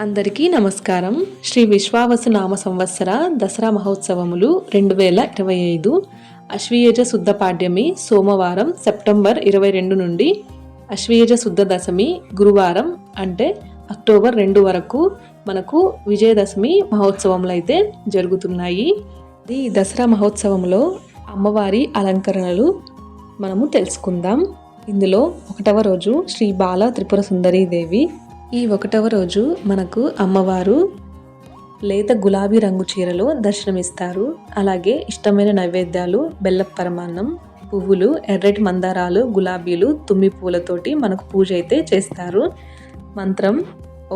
అందరికీ నమస్కారం. శ్రీ విశ్వావసు నామ సంవత్సర దసరా మహోత్సవములు రెండు వేల ఇరవై ఐదు. అశ్వీయజ శుద్ధ పాడ్యమి సోమవారం సెప్టెంబర్ ఇరవై రెండు నుండి అశ్వీయజ శుద్ధ దశమి గురువారం అంటే అక్టోబర్ రెండు వరకు మనకు విజయదశమి మహోత్సవములు అయితే జరుగుతున్నాయి. ఈ దసరా మహోత్సవంలో అమ్మవారి అలంకరణలు మనము తెలుసుకుందాం. ఇందులో ఒకటవ రోజు శ్రీ బాల త్రిపుర సుందరీదేవి ఈ ఒకటవ రోజు మనకు అమ్మవారు లేత గులాబీ రంగు చీరలో దర్శనమిస్తారు. అలాగే ఇష్టమైన నైవేద్యాలు బెల్లపు పరమాన్నం పువ్వులు ఎర్రటి మందారాలు గులాబీలు తుమ్మి పూలతోటి మనకు పూజ అయితే చేస్తారు. మంత్రం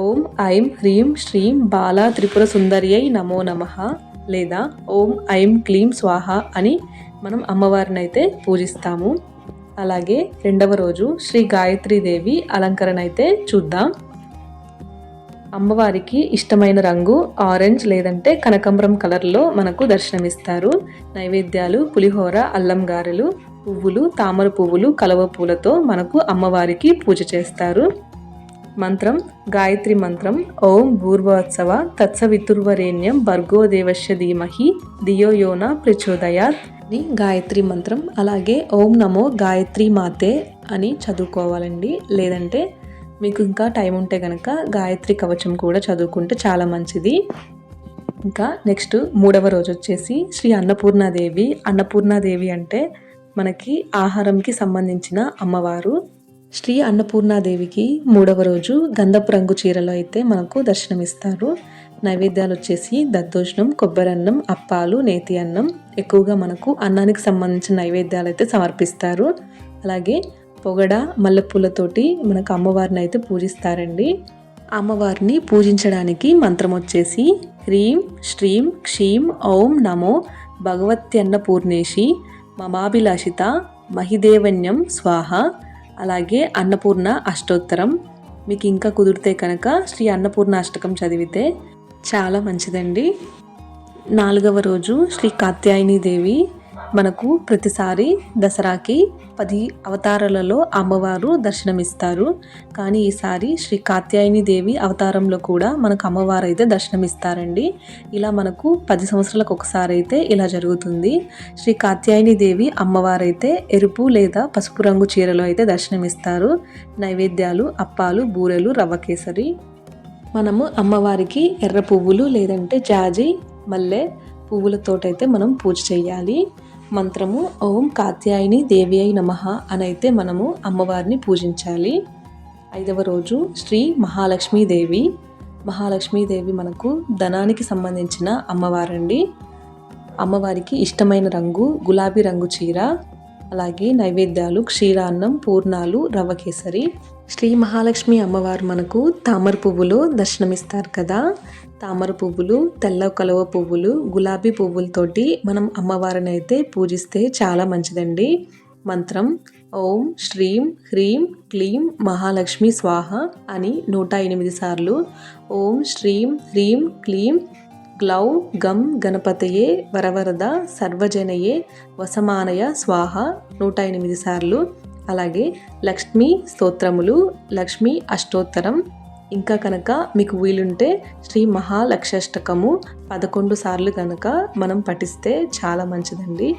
ఓం ఐం హ్రీం శ్రీం బాలా త్రిపుర సుందరియై నమో నమః లేదా ఓం ఐం క్లీం స్వాహ అని మనం అమ్మవారిని అయితే పూజిస్తాము. అలాగే రెండవ రోజు శ్రీ గాయత్రీదేవి అలంకరణ అయితే చూద్దాం. అమ్మవారికి ఇష్టమైన రంగు ఆరెంజ్ లేదంటే కనకంబరం కలర్లో మనకు దర్శనమిస్తారు. నైవేద్యాలు పులిహోర అల్లం గారెలు పువ్వులు తామర పువ్వులు కలవ పూలతో మనకు అమ్మవారికి పూజ చేస్తారు. మంత్రం గాయత్రి మంత్రం ఓం భూర్వోత్సవ తత్సవితుర్వరేణ్యం భర్గో దేవస్య ధీమహి దియో యోన ప్రచోదయాత్ అని గాయత్రి మంత్రం. అలాగే ఓం నమో గాయత్రి మాతే అని చదువుకోవాలండి. లేదంటే మీకు ఇంకా టైం ఉంటే కనుక గాయత్రి కవచం కూడా చదువుకుంటే చాలా మంచిది. ఇంకా నెక్స్ట్ మూడవ రోజు వచ్చేసి శ్రీ అన్నపూర్ణాదేవి. అన్నపూర్ణాదేవి అంటే మనకి ఆహారంకి సంబంధించిన అమ్మవారు. శ్రీ అన్నపూర్ణాదేవికి మూడవ రోజు గంధపు రంగు చీరలో అయితే మనకు దర్శనమిస్తారు. నైవేద్యాలు వచ్చేసి దద్దోజనం కొబ్బరన్నం అప్పాలు నేతి అన్నం. ఎక్కువగా మనకు అన్నానికి సంబంధించిన నైవేద్యాలు అయితే సమర్పిస్తారు. అలాగే పొగడ మల్లెపూలతోటి మనకు అమ్మవారిని అయితే పూజిస్తారండి. అమ్మవారిని పూజించడానికి మంత్రం వచ్చేసి హ్రీం శ్రీం క్షీం ఓం నమో భగవత్యన్న పూర్ణేశి మమాభిలాషిత మహిదేవన్యం స్వాహ అలాగే అన్నపూర్ణ అష్టోత్తరం. మీకు ఇంకా కుదిరితే కనుక శ్రీ అన్నపూర్ణ అష్టకం చదివితే చాలా మంచిదండి. నాలుగవ రోజు శ్రీ కాత్యాయని దేవి మనకు ప్రతిసారి దసరాకి పది అవతారాలలో అమ్మవారు దర్శనమిస్తారు. కానీ ఈసారి శ్రీ కాత్యాయని దేవి అవతారంలో కూడా మనకు అమ్మవారు అయితే దర్శనమిస్తారండి. ఇలా మనకు పది సంవత్సరాలకు ఒకసారి అయితే ఇలా జరుగుతుంది. శ్రీ కాత్యాయని దేవి అమ్మవారైతే ఎరుపు లేదా పసుపు రంగు చీరలో అయితే దర్శనమిస్తారు. నైవేద్యాలు అప్పాలు బూరెలు రవ్వ కేసరి. మనము అమ్మవారికి ఎర్ర పువ్వులు లేదంటే జాజి మల్లె పువ్వులతోటైతే మనం పూజ చేయాలి. మంత్రము ఓం కాత్యాయని దేవి అయి నమ అని అయితే మనము అమ్మవారిని పూజించాలి. ఐదవ రోజు శ్రీ మహాలక్ష్మీదేవి. మహాలక్ష్మీదేవి మనకు ధనానికి సంబంధించిన అమ్మవారండి. అమ్మవారికి ఇష్టమైన రంగు గులాబీ రంగు చీర అలాగే నైవేద్యాలు క్షీరాన్నం పూర్ణాలు రవ్వ కేసరి శ్రీ మహాలక్ష్మి అమ్మవారు మనకు తామర పువ్వులు దర్శనమిస్తారు కదా. తామర పువ్వులు తెల్ల కలువ పువ్వులు గులాబీ పువ్వులతోటి మనం అమ్మవారిని అయితే పూజిస్తే చాలా మంచిదండి. మంత్రం ఓం శ్రీం హ్రీం క్లీం మహాలక్ష్మి స్వాహ అని నూట ఎనిమిది సార్లు ఓం శ్రీం హ్రీం క్లీం గ్లౌ గం గణపతయే వరవరద సర్వజనయే వసమానయ స్వాహ నూట ఎనిమిది సార్లు అలాగే లక్ష్మీ స్తోత్రములు లక్ష్మీ అష్టోత్తరం. ఇంకా కనుక మీకు వీలుంటే శ్రీ మహాలక్షష్టకము పదకొండు సార్లు కనుక మనం పఠిస్తే చాలా మంచిదండి.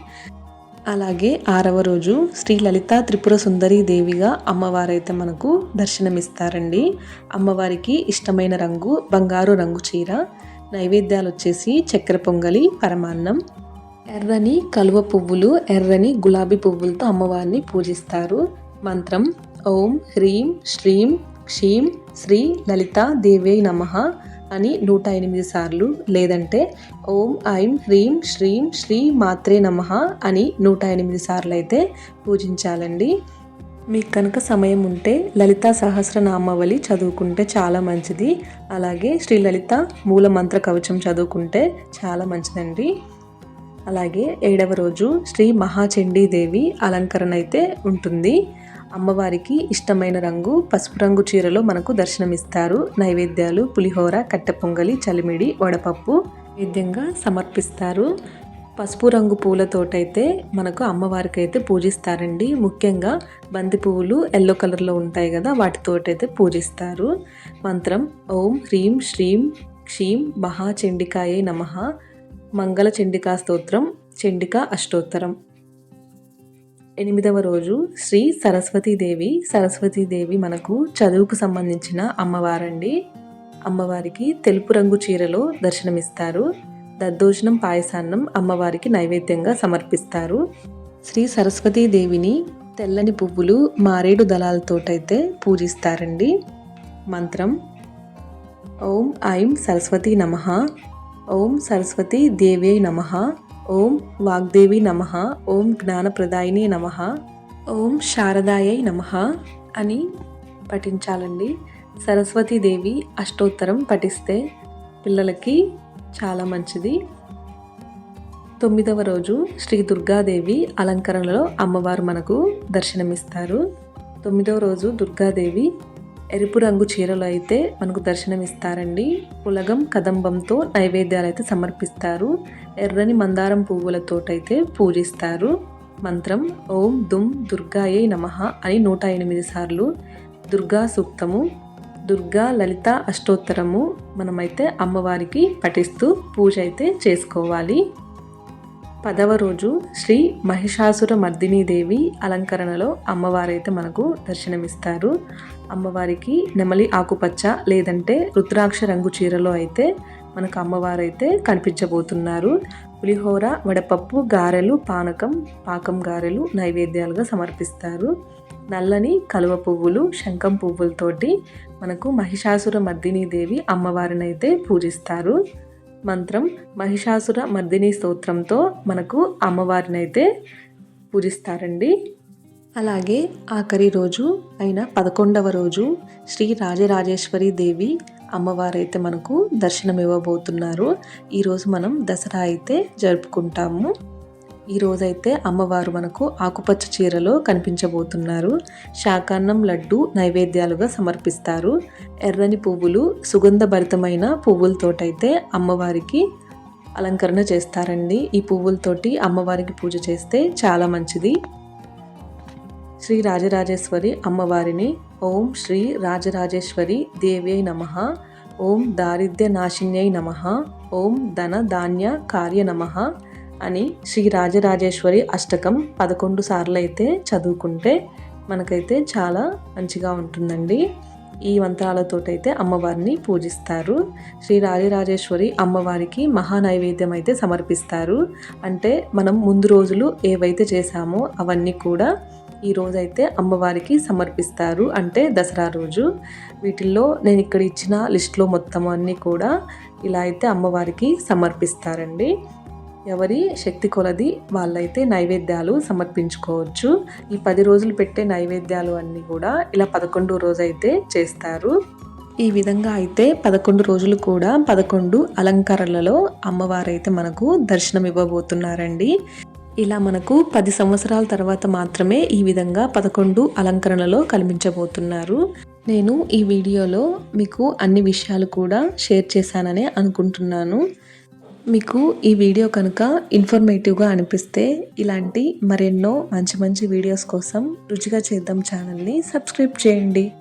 అలాగే ఆరవ రోజు శ్రీ లలిత త్రిపుర సుందరి దేవిగా అమ్మవారైతే మనకు దర్శనమిస్తారండి. అమ్మవారికి ఇష్టమైన రంగు బంగారు రంగు చీర. నైవేద్యాలు వచ్చేసి చక్కెర పొంగలి పరమాన్నం ఎర్రని కలువ పువ్వులు ఎర్రని గులాబీ పువ్వులతో అమ్మవారిని పూజిస్తారు. మంత్రం ఓం హ్రీం శ్రీం క్షీం శ్రీ లలిత దేవే నమ అని నూట ఎనిమిది సార్లు లేదంటే ఓం ఐం హ్రీం శ్రీం శ్రీ మాత్రే నమ అని నూట ఎనిమిది సార్లు అయితే పూజించాలండి. మీకు కనుక సమయం ఉంటే లలిత సహస్రనామావళి చదువుకుంటే చాలా మంచిది. అలాగే శ్రీ లలిత మూల మంత్ర కవచం చదువుకుంటే చాలా మంచిదండి. అలాగే ఏడవ రోజు శ్రీ మహాచండీదేవి అలంకరణ అయితే ఉంటుంది. అమ్మవారికి ఇష్టమైన రంగు పసుపు రంగు చీరలో మనకు దర్శనమిస్తారు. నైవేద్యాలు పులిహోర కట్టె పొంగలి చలిమిడి వడపప్పు నైవేద్యంగా సమర్పిస్తారు. పసుపు రంగు పూలతోటైతే మనకు అమ్మవారికి అయితే పూజిస్తారండి. ముఖ్యంగా బంతి పువ్వులు ఎల్లో కలర్లో ఉంటాయి కదా వాటితోటైతే పూజిస్తారు. మంత్రం ఓం హ్రీం శ్రీం క్షీం మహాచండికాయే నమ. మంగళ చండికా స్తోత్రం చండికా అష్టోత్తరం. ఎనిమిదవ రోజు శ్రీ సరస్వతీదేవి సరస్వతీదేవి మనకు చదువుకు సంబంధించిన అమ్మవారండి. అమ్మవారికి తెలుపు రంగు చీరలో దర్శనమిస్తారు. దద్దోజనం పాయసాన్నం అమ్మవారికి నైవేద్యంగా సమర్పిస్తారు. శ్రీ సరస్వతీదేవిని తెల్లని పువ్వులు మారేడు దళాలతోటైతే పూజిస్తారండి. మంత్రం ఓం ఐం సరస్వతి నమ. ఓం సరస్వతి దేవ్యై నమ. ఓం వాగ్దేవి నమ. ఓం జ్ఞానప్రదాయిని నమ. ఓం శారదాయై నమ అని పఠించాలండి. సరస్వతీదేవి అష్టోత్తరం పఠిస్తే పిల్లలకి చాలా మంచిది. తొమ్మిదవ రోజు శ్రీ దుర్గాదేవి అలంకరణలో అమ్మవారు మనకు దర్శనమిస్తారు. తొమ్మిదవ రోజు దుర్గాదేవి ఎరుపు రంగు చీరలు అయితే మనకు దర్శనమిస్తారండి పులగం కదంబంతో నైవేద్యాలు అయితే సమర్పిస్తారు. ఎర్రని మందారం పువ్వులతోటైతే పూజిస్తారు. మంత్రం ఓం దుమ్ దుర్గాయే నమ అని నూట ఎనిమిది సార్లు. దుర్గా సూక్తము దుర్గా లలిత అష్టోత్తరము మనమైతే అమ్మవారికి పఠిస్తూ పూజ అయితే చేసుకోవాలి. పదవ రోజు శ్రీ మహిషాసుర మర్దినీదేవి అలంకరణలో అమ్మవారైతే మనకు దర్శనమిస్తారు. అమ్మవారికి నెమలి ఆకుపచ్చ లేదంటే రుద్రాక్ష రంగు చీరలో అయితే మనకు అమ్మవారైతే కనిపించబోతున్నారు. పులిహోర వడపప్పు గారెలు పానకం పాకం గారెలు నైవేద్యాలుగా సమర్పిస్తారు. నల్లని కలువ పువ్వులు శంఖం పువ్వులతోటి మనకు మహిషాసుర మర్దినీ దేవి అమ్మవారిని అయితే పూజిస్తారు. మంత్రం మహిషాసుర మర్దిని స్తోత్రంతో మనకు అమ్మవారిని అయితే పూజిస్తారండి. అలాగే ఆఖరి రోజు అయిన పదకొండవ రోజు శ్రీ రాజరాజేశ్వరి దేవి అమ్మవారైతే మనకు దర్శనం ఇవ్వబోతున్నారు. ఈరోజు మనం దసరా అయితే జరుపుకుంటాము. ఈ రోజైతే అమ్మవారు మనకు ఆకుపచ్చ చీరలో కనిపించబోతున్నారు. శాకాన్నం లడ్డు నైవేద్యాలుగా సమర్పిస్తారు. ఎర్రని పువ్వులు సుగంధభరితమైన పువ్వులతోటైతే అమ్మవారికి అలంకరణ చేస్తారండి. ఈ పువ్వులతోటి అమ్మవారికి పూజ చేస్తే చాలా మంచిది. శ్రీ రాజరాజేశ్వరి అమ్మవారిని. ఓం శ్రీ రాజరాజేశ్వరి దేవ్యై నమ. ఓం దారిద్ర్య నాశిన్యై నమ. ఓం ధన ధాన్య కార్య నమ అని శ్రీ రాజరాజేశ్వరి అష్టకం పదకొండు సార్లు అయితే చదువుకుంటే మనకైతే చాలా మంచిగా ఉంటుందండి. ఈ మంత్రాలతోటైతే అమ్మవారిని పూజిస్తారు. శ్రీ రాజరాజేశ్వరి అమ్మవారికి మహా నైవేద్యం అయితే సమర్పిస్తారు. అంటే మనం ముందు రోజులు ఏవైతే చేశామో అవన్నీ కూడా ఈ రోజైతే అమ్మవారికి సమర్పిస్తారు. అంటే దసరా రోజు. వీటిల్లో నేను ఇక్కడ ఇచ్చిన లిస్ట్లో మొత్తం అన్నీ కూడా ఇలా అయితే అమ్మవారికి సమర్పిస్తారండి. ఎవరి శక్తి కొలది వాళ్ళైతే నైవేద్యాలు సమర్పించుకోవచ్చు. ఈ పది రోజులు పెట్టే నైవేద్యాలు అన్నీ కూడా ఇలా పదకొండు రోజు అయితే చేస్తారు. ఈ విధంగా అయితే పదకొండు రోజులు కూడా పదకొండు అలంకరణలలో అమ్మవారైతే మనకు దర్శనం ఇవ్వబోతున్నారండి ఇలా మనకు పది సంవత్సరాల తర్వాత మాత్రమే ఈ విధంగా పదకొండు అలంకరణలో కనిపించబోతున్నారు నేను ఈ వీడియోలో మీకు అన్ని విషయాలు కూడా షేర్ చేశానని అనుకుంటున్నాను. మీకు ఈ వీడియో కనుక ఇన్ఫర్మేటివ్గా అనిపిస్తే ఇలాంటి మరెన్నో మంచి మంచి వీడియోస్ కోసం రుచిగా చేద్దాం ఛానల్ని సబ్స్క్రైబ్ చేయండి.